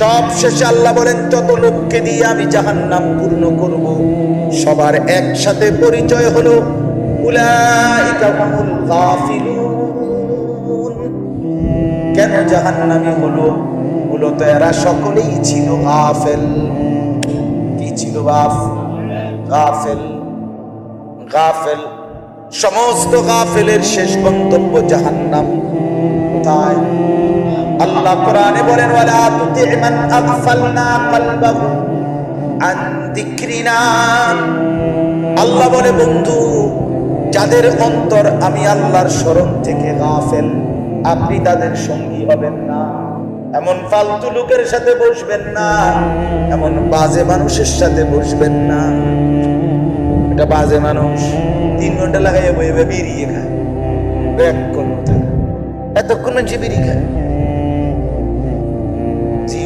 সব শেষে আল্লাহ বলেন যত লোককে দিয়ে আমি জাহান নাম পূর্ণ করব। সবার একসাথে পরিচয় হলো কেন জাহান্নামী হলো? মূলত এরা সকলেই ছিল গাফেল। কি ছিল গাফ গাফেল। গাফেল। সমস্ত গাফেলের শেষ গন্তব্য জাহান্নাম। কোথায়? আল্লাহ কোরআনে বলেন, ওয়ালা তুতি মান আগফালনা কলবাহু আন যিকরিনা। আল্লাহ বলে, বন্ধু, যাদের অন্তর আমি আল্লাহর স্মরণ থেকে গাফেল, আপনি তাদের সঙ্গী হবেন না। এমন ফালতু লোকের সাথে বসবেন না, এমন বাজে মানুষের সাথে বসবেন না। এটা বাজে মানুষ। তিন ঘণ্টা লাগাইয়া বই বেরিয়ে খায়। এতক্ষণ যে বিড়ি খায়।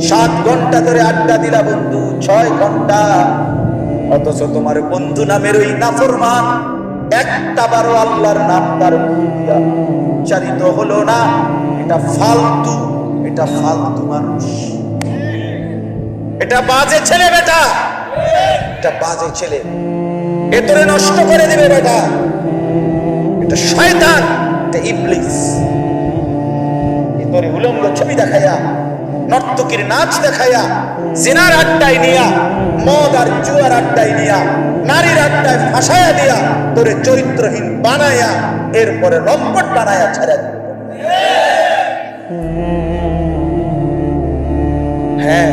সাত ঘণ্টা ধরে আড্ডা দিলা বন্ধু, ছয় ঘণ্টা। অথচ তোমার বন্ধু নামের ওই নাফরমান, একটা বারো আল্লাহর নাম তার উচ্চারিত হলো না। এটা ফালতু এটা ফালতু মানুষ। এটা বাজে ছেলে বেটা। এটা বাজে ছেলে। এ তোরে নষ্ট করে দিবে বেটা। এটা শয়তান, এটা ইবলিস। এ তোরে উলঙ্গ ছবি দেখাইয়া নর্তকীর নাচ দেখাইয়া, জিনার আড্ডায় নিয়া, মদ আর জুয়ার আড্ডায় নিয়া, নারীর আড্ডায় ফাঁসাইয়া দিয়া, তোরে চরিত্রহীন বানাইয়া, এরপরে লম্পট বানাইয়া ছেড়ে হ্যাঁ।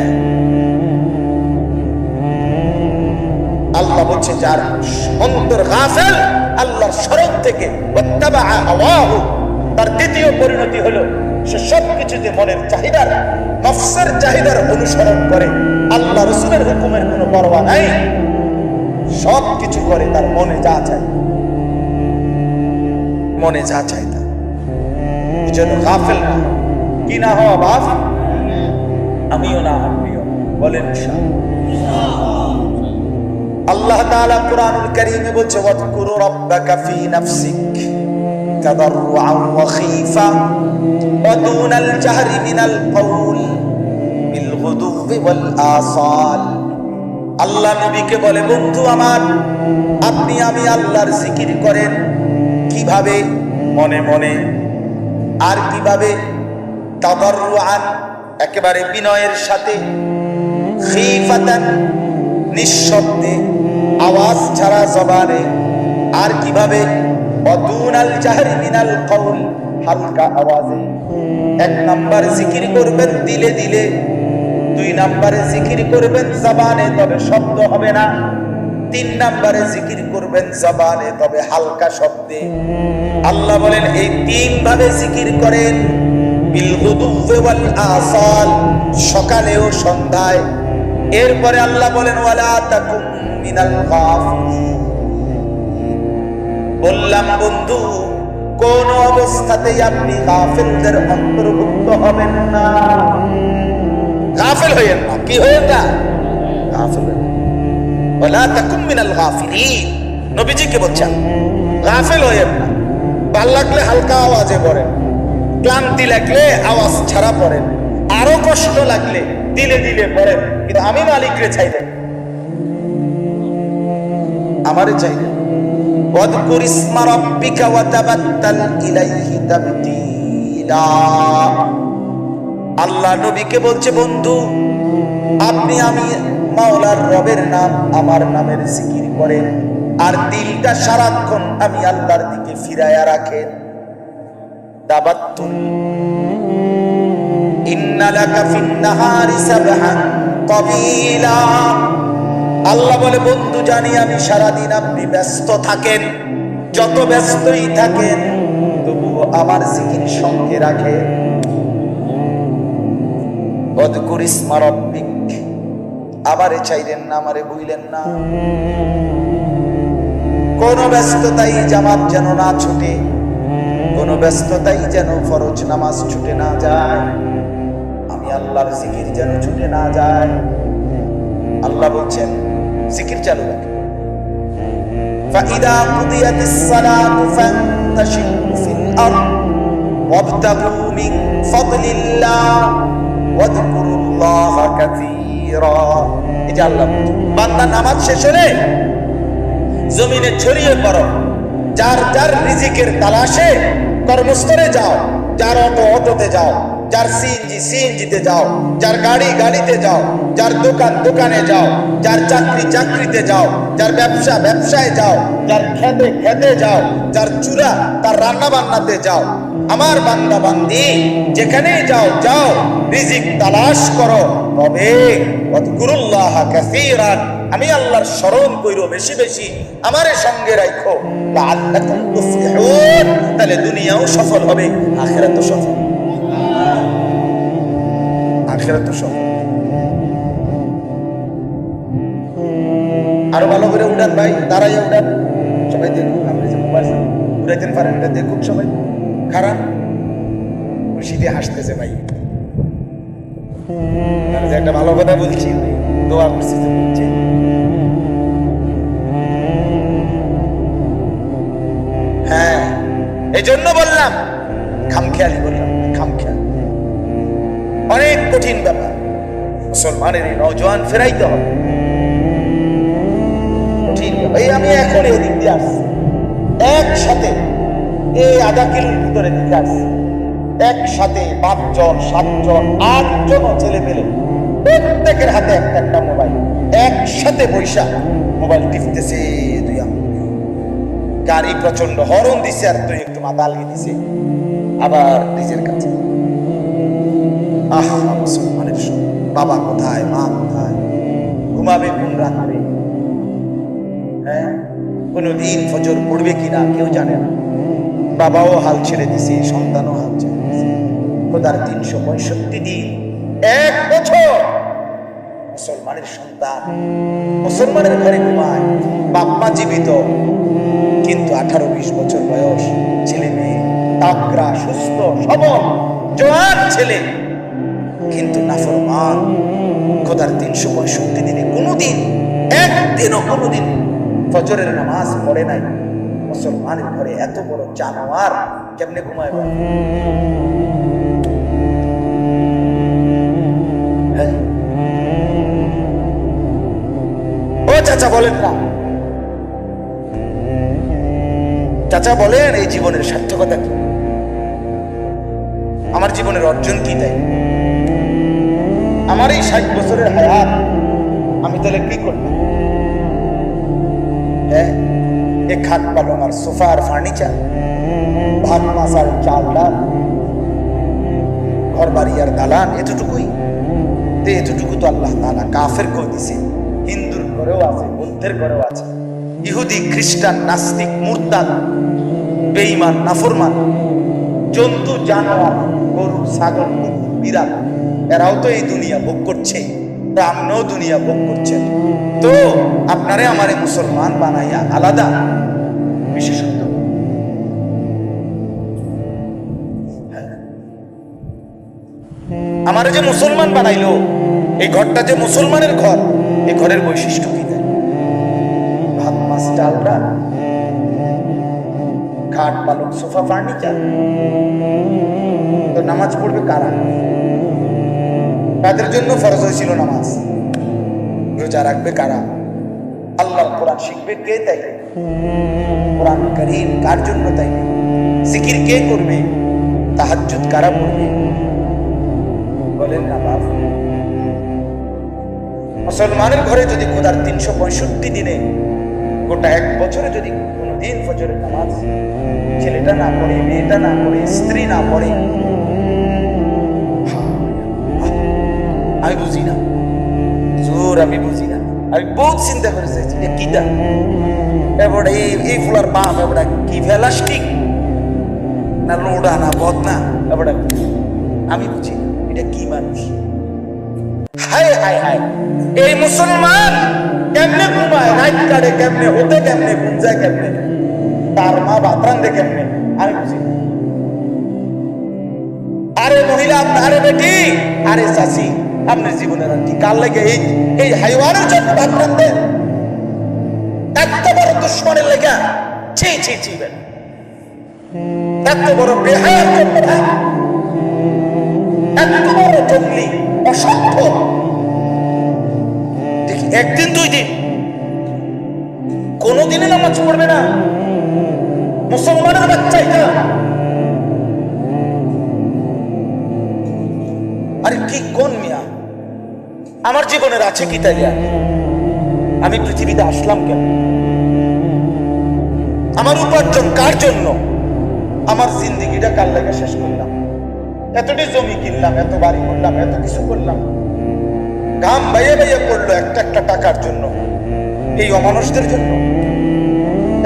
আল্লাহ বলছে, যার অন্তর গাফেল, আল্লাহর স্মরণ থেকে তার দ্বিতীয় পরিণতি হলো, সে সবকিছুতে মনের চাহিদার নফসের চাহিদার অনুসরণ করে। আল্লাহ রসুলের হুকুমের কোনো পরোয়া নাই। সব কিছু করে তার মনে যা চায়। মনে যা চায় তা এই জন্য গাফেল না। কি না হওয়া বাপ আমিও না আপনিও বলেন আল্লাহ তাআলা কোরআনুল কারীমে বলছে ওয়াজকুরু রাব্বাকা ফি নাফসিক তাদাররুআন ওয়া খীফা। জাহরি মিনাল কওল বিল গুদুবি ওয়াল আল্লাহ নবীকে বলে, বন্ধু আমার, আপনি আমি আল্লাহর জিকির করেন কীভাবে? মনে মনে। আর কীভাবে? তাদাররুআন একেবারে বিনয়ের সাথে। খিফাতান, নিঃশব্দে। আওয়াজ ছাড়া জবানে। আর কীভাবে? অদুনাল জাহরি মিনাল কওল, হালকা আওয়াজে। এক নাম্বার জিকির করবেন, দিলে দিলে। দুই নাম্বারে জিকির করবেন, জবানে তবে শব্দ হবে না। তিন নাম্বারে জিকির করবেন, জবানে তবে হালকা শব্দে। আল্লাহ বলেন, এই তিন ভাবে জিকির করেন। আসাল সকালে ও সন্ধ্যায়। এরপরে আল্লাহ বলেন, ওয়ালা মিনাল বললাম, বন্ধু কোন অবস্থাতেই আপনি গাফিলদের অন্তর্ভুক্ত হবেন না। গাফিল হইয়েন না। কি হইয়েন না গাফিল। ওয়ালা তাকুম মিনাল গাফিলিন। নবীজিকে বলছেন গাফিল হইয়েন না। ভালো লাগলে হালকা আওয়াজে পড়েন। ক্লান্তি লাগলে আওয়াজ ছাড়া পড়েন। আরও কষ্ট লাগলে দিলে দিলে পড়েন। কিন্তু আমি মালিকরে চাইলেন আমারে চাইলেন واذكر اسم ربك وتبتل إليه تبتيلا আল্লাহ নবীকে বলছে বন্ধু আপনি আমি মাওলার রবের নাম আমার নামের জিকির করেন আর দিলটা সারাক্ষণ আমি আল্লাহর দিকে ফিরাইয়া রাখেন তাবাত্তুল ইন্না লাকা ফিন নাহারি সাবহান তাবিলা আল্লাহ বলে, বন্ধু, জানি আমি সারাদিন আপনি ব্যস্ত থাকেন। যত ব্যস্তই থাকেন, তবুও আমার জিকির সঙ্গে রাখে অদকুর ইসমা রব্বিক আবারে চাইলেন না, আমারে বইলেন না। কোন ব্যস্ততাই জামাত যেন না ছুটে, কোন ব্যস্ততাই যেন ফরজ নামাজ ছুটে না যায়। আমি আল্লাহর জিকির যেন ছুটে না যায়। আল্লাহ বলছেন জিকির চালু রাখে فإذا قضيت الصلاة فانتشروا في الأرض وابتغوا من فضل الله واذكروا الله كثيرا এটা আল্লাহ বলছেন। বান্দা নামাজ শেষ হলে জমিনে ছড়িয়ে পড়ো যার যার রিজিকের তালাশে কর্মস্থলে যাও যার অটো অটোতে যাও যার সিএনজি, সিএনজিতে যাও, যার গাড়ি গাড়িতে যাও, যার দোকান দোকানে যাও, যার চাকরি চাকরিতে যাও, যার ব্যবসা ব্যবসায় যাও, যার খেতে খেতে যাও, যার চূড়া তার রান্না বান্নাতে যাও। আমার বান্দা বান্দি, যেখানেই যাও যাও, রিজিক তালাশ করো। তবে ওয়াদকুরুল্লাহ কাসীরান, আমি আল্লাহর স্মরণ কইরো বেশি বেশি, আমারে সঙ্গে রাখো তাহলে দুনিয়াও সফল হবে, আখিরাতও সফল আখিরাতও সব আরও ভালো করে উঠান ভাই দাঁড়াই উঠান। সবাই দেখুন আপনি যে মোবাইল উড়াইতেন পারেন এটা দেখুন সবাই। খারাপ? খুশিতে হাসতেছে ভাই। একটা ভালো কথা বলছি, দোয়া করছি মুসলমানের এই নজওয়ান ফেরাইতে হবে ব্যাপার। এই আমি এখন এদিক দিয়ে আসছি একসাথে এই আধা কিলোর ভিতরে দিকে আসছি একসাথে পাঁচজন, সাতজন আটজন ছেলে পেলে প্রত্যেকের হাতে একটা একটা মোবাইল একসাথে বৈশা মোবাইল টিপতেছে দুই। গাড়ি প্রচণ্ড হরণ দিছে আর তুই একটু মাথা আলিয়ে দিছে আবার নিজের কাছে আহ মুসলমানের সব। বাবা কোথায়, মা কোথায়? ঘুমাবে কোন রাত্রে? হ্যাঁ? কোনদিন ফজর পড়বে কিনা কেউ জানে না। বাবাও হাল ছেড়ে দিছে, সন্তানও হাল ছেড়ে দিছে। খোদার তিনশো পঁয়ষট্টি দিন, এক বছর মুসলমানের সন্তান, মুসলমানের ঘরে ঘুমায়, বাপ্পা জীবিত। কিন্তু আঠারো বিশ বছর বয়স, ছেলে মেয়ে তাকরা সুস্থ, সবল, জোয়ান ছেলে। কিন্তু নাফরমান, খোদার তিনশো পঁয়ষট্টি দিনে কোনোদিন, একদিনও কোনোদিন ফজরের নামাজ পড়ে নাই। মুসলমানের ঘরে এত বড় জানোয়ার কেমনে ঘুমায় হ্যাঁ? ও চাচা বলেন না। চাচা বলেন, এই জীবনের সার্থকতা কি? আমার জীবনের অর্জন কি তাই? আমার এই ষাট বছরের হায়াত আমি তাহলে কি করলাম? এ খাট পালং আর সোফা আর ফার্নিচার, ভাত মাছ আর চাল ডাল ঘর বাড়ি আর দালান, এতটুকুই? তো এতটুকু তো আল্লাহ তালা কাফের করে দিছে, হিন্দুর ঘরেও আছে, বৌদ্ধের ঘরেও আছে। ইহুদি, খ্রিস্টান, নাস্তিক, মুরতাদ, বেঈমান, নাফরমান, জন্তু, জানোয়ার, গরু, ছাগল বিড়াল এরাও তো এই দুনিয়া ভোগ করছে, তো আপনিও দুনিয়া ভোগ করছেন তো আপনারে আমারে মুসলমান বানাইয়া আলাদা। বিশেষত্ব। হ্যাঁ। আমারে যে মুসলমান বানাইলো, এই ঘরটা যে মুসলমানের ঘর এই ঘরের বৈশিষ্ট্য কি ভাত, মাছ, ডাল ডাল। খাট, পালক, সোফা, ফার্নিচার। তো নামাজ পড়বে কারা? তাদের জন্য ফরজ হয়েছিল নামাজ। রোজা রাখবে কারা? আল্লাহ কোরআন শিখবে কে তাই? কোরআন করিম কার জন্য তাই? জিকির কে করবে? তাহাজ্জুদ কারা পড়বে? বলেন না বাপ। মুসলমানের ঘরে যদি খোদার তিনশো পঁয়ষট্টি দিনে গোটা এক বছরে যদি কোনো দিন ফজরের নামাজ ছেলেটা না পড়ে, মেয়েটা না পড়ে, স্ত্রী না পড়ে আমি বুঝি না। জোর আমি বুঝি না। আমি বহুত চিন্তা করে চাইছি যে কিটা এবারে এই এই ফুলার বাম এবারে কি ফেলাস্টিক না লোডা, না বদনা এবারে আমি বুঝি না, এটা কি মানুষ? হায় হায় হায়। এই মুসলমান কেমনে ঘুমায়? রাইট কাটে কেমনে হতে কেমনে যায় কেমনে? তার মা ভাত রান্ধে কেমনে? আমি বুঝি আরে মহিলা, আরে বেটি, আরে চাষি আপনার জীবনের আর কি কাল লেগে এই এই হাইওয়ানের জন্য ভাত রান্ধে এত বড় দুশ্মনের লেগা। ছি ছি ছি এত বড় জন্য এত বড় জঙ্গলি, অসভ্য। একদিন, দুই দিন। কোনোদিনই নামাজ পড়বে না। মুসলমানের বাচ্চা এটা। আরে কি কোন মিয়া আমার জীবনের আছে কি তাই আমি পৃথিবীতে আসলাম কেন? আমার উপার্জন কার জন্য? আমার জিন্দিগিটা কার লাগে শেষ করলাম? এতটি জমি কিনলাম, এত বাড়ি করলাম, এত কিছু করলাম। গাম বাইয়ে বাইয়ে করল একটা একটা টাকার জন্য। এই অমানুষদের জন্য।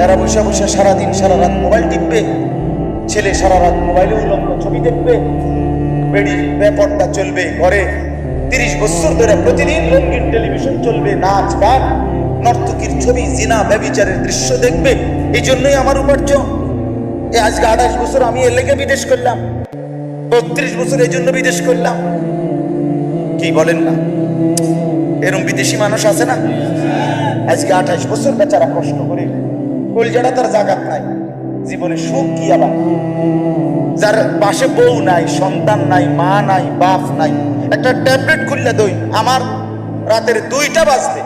এরা বসে বসে সারাদিন সারা রাত মোবাইল টিপবে। ছেলে সারা রাত মোবাইলে উলম্ব ছবি দেখবে। বেড়ি ব্যাপারটা চলবে ঘরে। তিরিশ বছর ধরে প্রতিদিন রঙিন টেলিভিশন চলবে, নাচ, গান। নর্তকীর ছবি, জিনা ব্যবিচারের দৃশ্য দেখবে। এই জন্যই আমার উপার্জন। এ আজকে আঠাশ বছর আমি এর লেগে বিদেশ করলাম। বত্রিশ বছর এই জন্য বিদেশ করলাম। কি বলেন না? এরকম বিদেশি মানুষ আছে না? আজকে আঠাশ বছর বেচারা কষ্ট করে। কলজাটা তার জাগাত নাই। জীবনে সুখ কি আবার? যার পাশে বউ নাই, সন্তান নাই, মা নাই, বাপ নাই। একটা ট্যাবলেট খুললে দই, আমার রাতের দুইটা বাজবে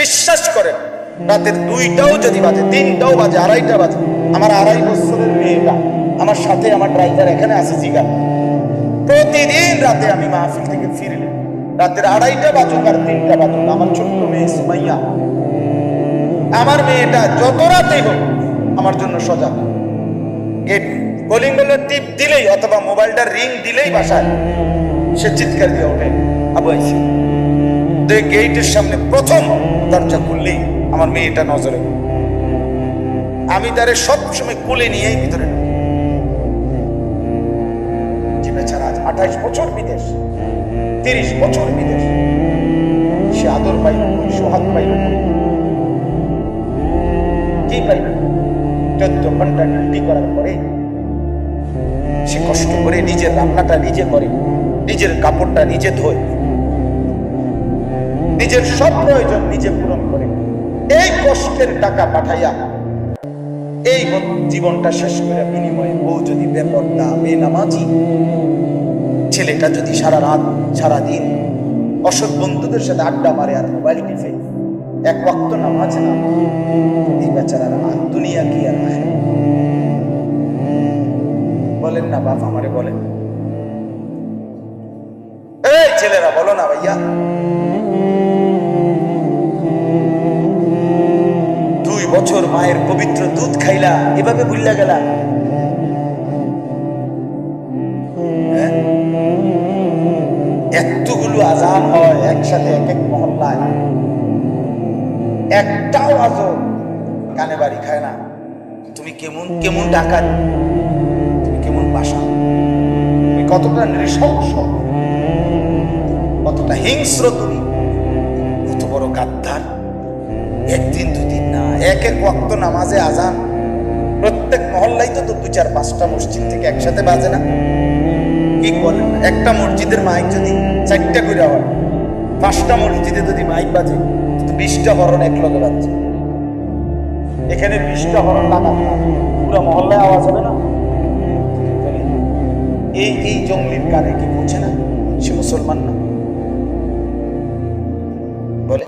বিশ্বাস করেন, রাতের দুইটাও যদি বাজে, তিনটাও বাজে, আড়াইটা বাজে, আমার আড়াই বছরের মেয়েটা, আমার সাথে আমার ড্রাইভার এখানে আছে জিগা প্রতিদিন রাতে আমি মাহফিল থেকে ফিরলে, রাতের আড়াইটা বাজুক আর তিনটা বাজুক, আমার ছোট্ট মেয়ে সুমাইয়া। আমার মেয়েটা যত রাতেই হোক আমার জন্য সজাগ। গেট কলিং বেলের টিপ দিলেই অথবা মোবাইলটা রিং দিলেই বাসায়। সে চিৎকার দিয়ে ওঠে, আবু আইসি তো গেটের সামনে প্রথম দরজা খুললেই আমার মেয়েটা নজরে আমি তারে সব সময় কোলে নিয়েই ভিতরে। যে বেচারা আজ আঠাইশ বছর বিদেশ, তিরিশ বছর বিদেশ, সে আদর কই সোহাগ পাইল। কি পাইল? চোদ্দ ঘণ্টা ডিউটি করার পরে সে কষ্ট করে নিজের রান্নাটা নিজে করে। নিজের কাপড়টা নিজে ধোয়। নিজের সব প্রয়োজন নিজে পূরণ করে। এই কষ্টের টাকা পাঠাইয়া এই জীবনটা শেষ করে বিনিময়ে বউ যদি বেপর্দা বেনামাজি ছেলেটা যদি সারা রাত সারা দিন অসৎ বন্ধুদের সাথে আড্ডা মারে আর মোবাইল টিপে, এক ওয়াক্ত নামাজ না এই বেচারার আর দুনিয়া কি আর বলেন না বাপ, আমারে বলেন। বলো না ভাইয়া দুই বছর মায়ের পবিত্র দুধ খাইলা, এভাবে ভুললা গেলা। হ্যাঁ? এতগুলো আজান হয়, একসাথে এক এক মহল্লায়। একটাও আজও কানে বাড়ি খায় না। তুমি কেমন কেমন ডাকাত? তুমি কেমন বাসা? তুমি কতটা নৃশংস? হিংস্র তুমি। কত বড় গাদ্দার। একদিন দুই দিন না এক এক ওয়াক্ত নামাজে আজান। প্রত্যেক মহল্লাই তো দু চার, পাঁচটা মসজিদ থেকে একসাথে বাজে না? কি বলেন? না? একটা মসজিদের মাইক যদি চারটা করে হয়, পাঁচটা মসজিদে যদি মাইক বাজে বিশটা হরণ এক লগে বাজছে। এখানে বিশটা হরণ লাগাত না পুরো মহল্লায় আওয়াজ হবে না? এই এই জঙ্গলির কানে কি পৌঁছে না? সে মুসলমান না। বলে,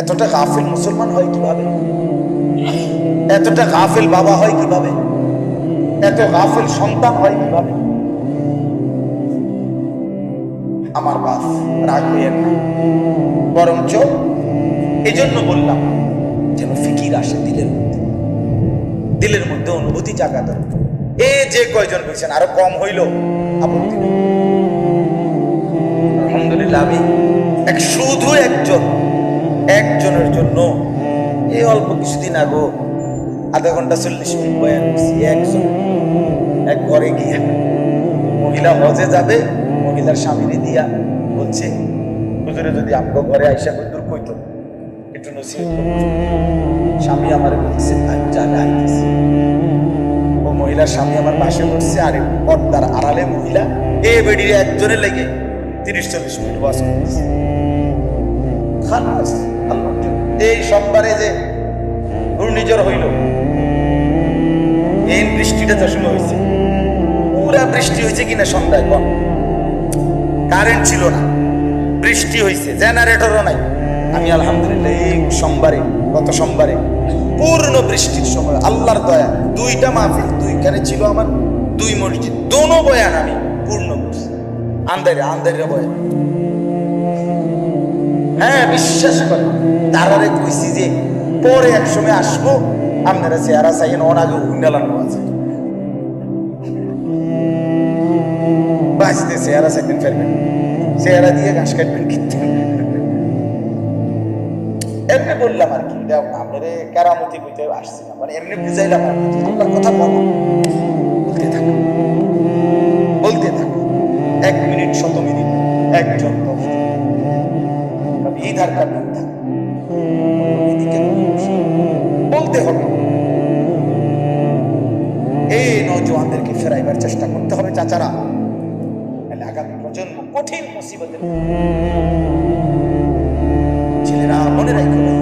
এতটা গাফিল মুসলমান হয় কীভাবে? এতটা গাফিল বাবা হয় কীভাবে? এত গাফিল সন্তান হয় কীভাবে? আমার বাপ রাগ হইয়েন না বরঞ্চ এই জন্য বললাম যেন ফিকির আসে দিলের মধ্যে। দিলের মধ্যে অনুভূতি জাগা এ যে কয়জন হয়েছেন আরও কম হইল আপত্তি আলহামদুলিল্লাহ, আমি এক শুধু একজন। একজনের জন্য এই অল্প কিছুদিন আগো আধা ঘণ্টা চল্লিশ মিনিট বয়ান করছি, একজন। এক ঘরে গিয়ে মহিলা হজে যাবে, মহিলার স্বামীরে দিয়া বলছে, হুজুরে, যদি আমগো ঘরে আইসা দূর কইতো? একটু নসিহত স্বামী আমার বলছে আমি আইতেছি। ও মহিলার স্বামী আমার পাশে বসছে, আর পর্দার আড়ালে মহিলা এ বেডির একজনের লেগে তিরিশ চল্লিশ মিনিট বাস করতেছে। খালাস। এই সোমবারে যে ঘূর্ণিঝড় হইল, এই বৃষ্টিটা তো শুরু হয়েছে পুরা বৃষ্টি হয়েছে কিনা সন্ধ্যায় কম কারেন্ট ছিল না, বৃষ্টি হয়েছে জেনারেটরও নাই। আমি আলহামদুলিল্লাহ এই সোমবারে, গত সোমবারে পূর্ণ বৃষ্টির সময়, আল্লাহর দয়া, দুইটা মাহফিল, দুইখানে ছিল আমার, দুই মসজিদ, দোনো বয়ান আমি পূর্ণ করছি। আন্দারে আন্দারে বয়ান। হ্যাঁ বিশ্বাস করে তারারে কইছি যে, পরে এক সময় আসব, আপনারা চেহারা চাইয়েন ওর আগে উন্ডালানো আছে বাঁচতে চেহারা চাইতেন ফেলবেন। চেহারা দিয়ে ঘাস কাটবেন কিন্তু। এমনি বললাম আর কি আপনারে কেরামতি কইতে আসছি না মানে এমনি বুঝাইলাম কি কথা বলো। বলতে থাকো। বলতে থাকো। এক মিনিট শত মিনিট, একজন উধার এদিকে বলতে হবে। এই নজওয়ানদেরকে ফেরাইবার চেষ্টা করতে হবে চাচারা। আগামী প্রজন্ম কঠিন মুসিবতের ছেলেরা, মনে রাখো